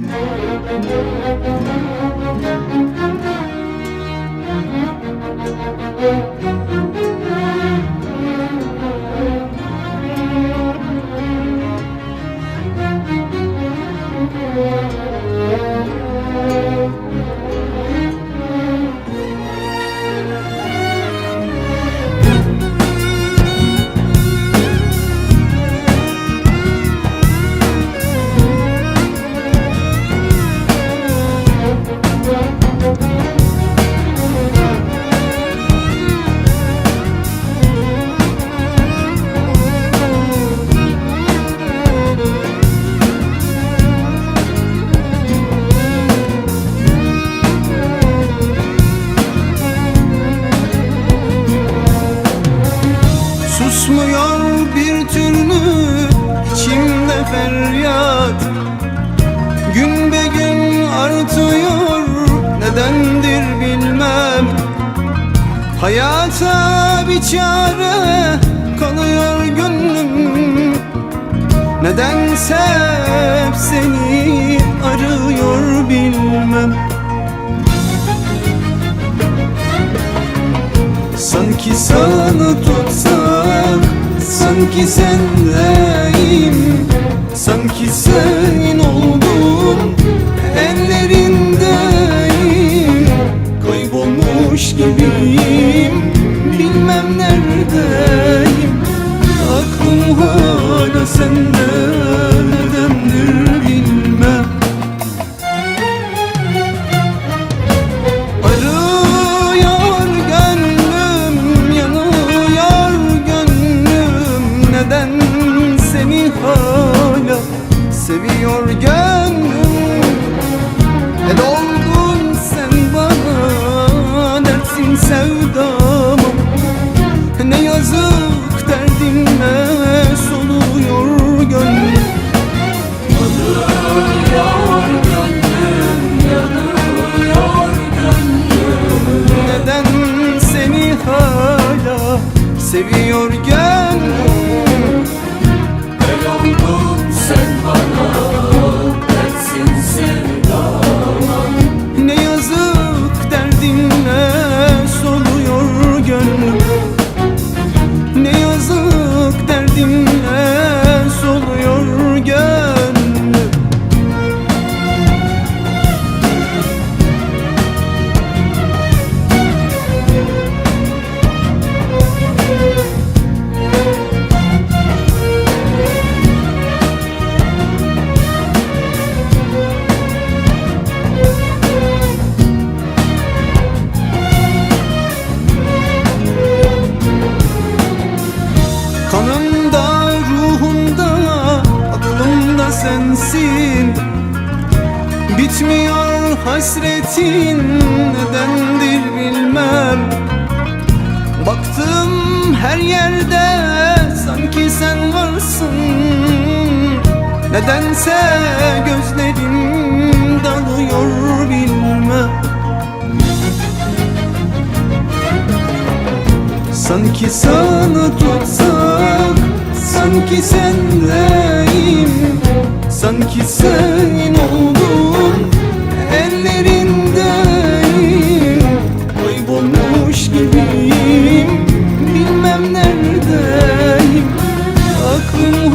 Thank you. Feryat. Gün be gün artıyor nedendir bilmem. Hayata bir çare kalıyor gönlüm. Nedense hep seni arıyor bilmem. Sanki sana tutsak Sanki sendeyim Sanki senin oldum Ellerindeyim Kaybolmuş gibiyim seviyor gönlüm. El oldun sen bana dersin sevdama Ne yazık derdinle soluyor gönlüm. Ne yazık derdinle Kanımda, ruhumda, aklımda sensin. Bitmiyor hasretin nedendir bilmem. Baktım her yerde sanki sen varsın. Nedense gözlerim dalıyor bilmem Sanki sana tutsak Sanki sendeyim Sanki senin oldum Ellerindeyim. Kaybolmuş gibiyim Bilmem neredeyim. Aklım